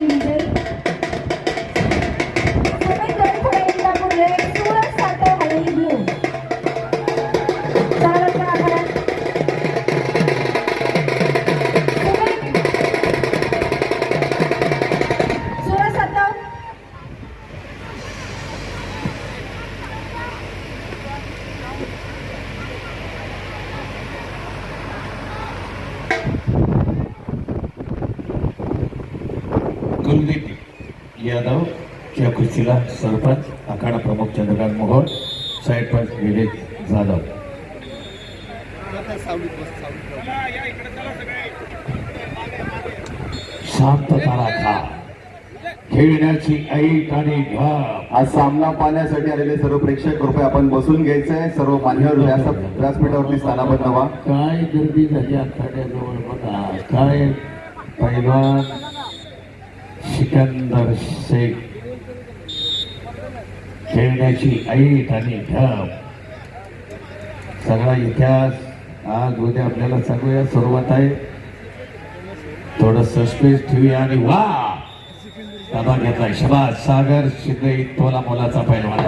विजयी सुमित कुलदीप यादव या कुस्तीला सरपंच आखाडा प्रमुख चंद्रकांत मोहोळ साईड पंच विवेक जाधव. शांतता राखा खेळण्याची ऐट आणि आज सामना पाहण्यासाठी आलेले सर्व प्रेक्षक कृपया आपण बसून घ्यायचंय. सर्व मान्यवर व्यास व्यासपीठावरती स्थानाबद्ध व्हा. काय गर्दी झाली आखाड्याजवळ बघा. काय पैलवान सिकंदर शेख. खेळण्याची ऐट आणि घाम सगळा इतिहास आज उद्या आपल्याला सांगूया सुरुवात आहे. थोडं सस्पेन्स ठेवूया आणि वा! ताबा घेतलाय. शबाज सागर शिंदे तोला मोलाचा पैलवान.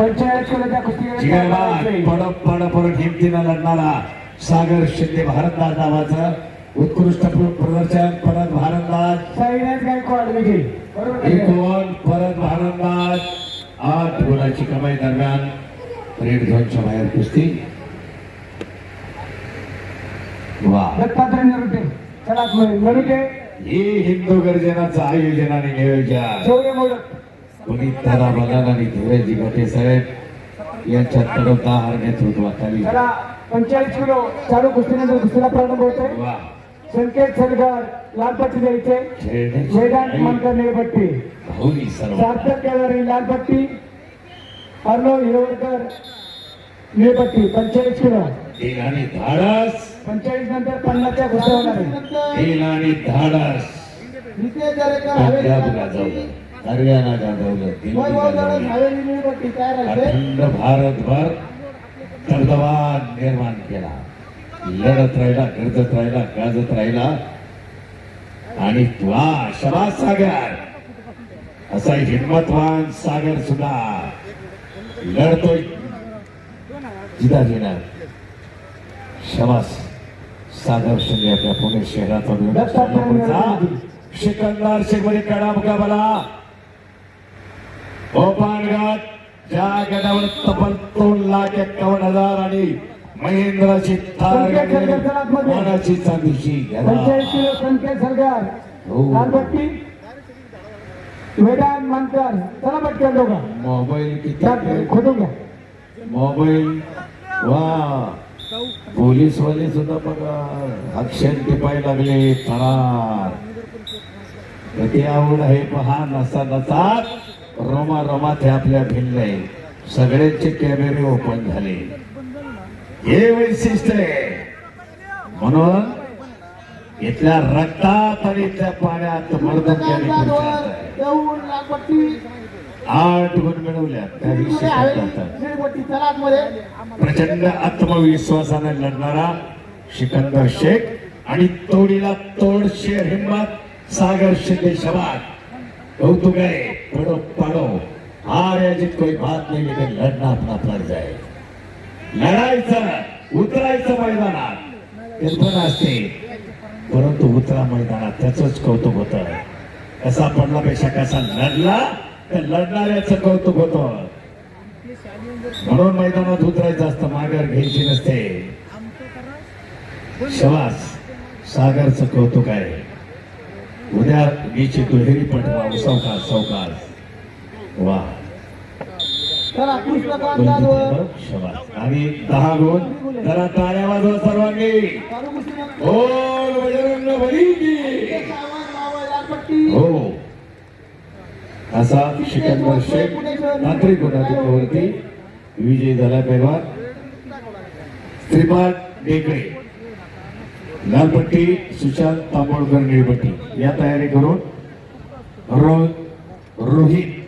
पड हिमतीनं लढणारा सागर शिंदे भारतदास नावाचा उत्कृष्ट प्र- प्रदर्शन. परत भारतदास. एक ओव्हर परत भारतदास आठ गोलाची कमाई दरम्यान रेड झोनच्या बाहेर कुस्ती. वा. हे हिंदू गर्जनाचं आयोजन आणि नियोजन. पुनीत आणि धीरजी घटे साहेब यांच्या नेतृत्वाखाली पंचेचाळीस किलो चालू कुस्तीनंतर कुस्तीला प्रारंभ होतोय. वा. संकेत सलगर लालपट्टी द्यायचे वेदांत मनकर निळपट्टी. सार्थक केदारी लालपट्टी. अर्णव हिरवडकर निळपट्टी पंचेचाळीस किलो. धाडस. पंचेचाळीस नंतर पन्नासच्या आणि धाडस. हरियाणा अखंड भारतभर कर्दवान निर्माण केला. लढत राहिला गरजत राहिला गाजत राहिला. आणि वा शबाज सागर. असा हिम्मतवान सागर सुद्धा लढतोय. जिदा घेणार. शबास सागर शिंदे आपल्या पुणे शहराचा सिकंदर शेखमध्ये कडा मुकाबला भोपाळघाट ज्या गडावर तब्बल दोन लाख एक्कावन्न हजार आणि महेंद्राची मानाची चांदीची संकेत हो. लालपट्टी वेदांत मनकर चला पटकन दोघं. मोबाईल किती घ्या. मोबाईल वा. पोलीसवाले सुद्धा बघा. अक्षर टिपाय लागले तरार किती आवड आहे पहा नसा नसात रोमा रोमात हे आपल्या भिनले सगळ्यांचे कॅमेरे ओपन झाले. हे वैशिष्ट्य आहे म्हणून इथल्या रक्तात आणि इथल्या पाण्यात मर्दन आठ गुण मिळवल्या त्या दिवशी प्रचंड आत्मविश्वासाने लढणारा सिकंदर शेख आणि तोडीला तोड शेर हिम्मत सागर शिंदे शबाद. कौतुक आहे पडो पाडो. हार या जीत कोई बात नाही लेकिन लढना अपना फर्ज आहे. लढायचं उतरायचं मैदानात. कल्पना असते. परंतु उतरा मैदानात त्याच कौतुक होत. कसा पडल्यापेक्षा कसा लढला तर लढणाऱ्याचं कौतुक होतं. म्हणून मैदानात उतरायचं असतं माघार घ्यायची नसते. शवास सागरचं कौतुक आहे. उद्या मीची दुहेरी पटवा सावकाश सावकाश. वा चला कृष्णकांत कुलदीप जाधव यादव, शबास आणि दहा गुण जरा टाळ्या वाजवा सर्वांनी. चालू बजरंग बली हो. असा सिकंदर शेख तांत्रिक गुणाधिकावरती विजय झाला पैलवान श्रीपाद डेकरे लालपट्टी सुशांत तांबोळकर निळपट्टी. या तयारी करून रोहित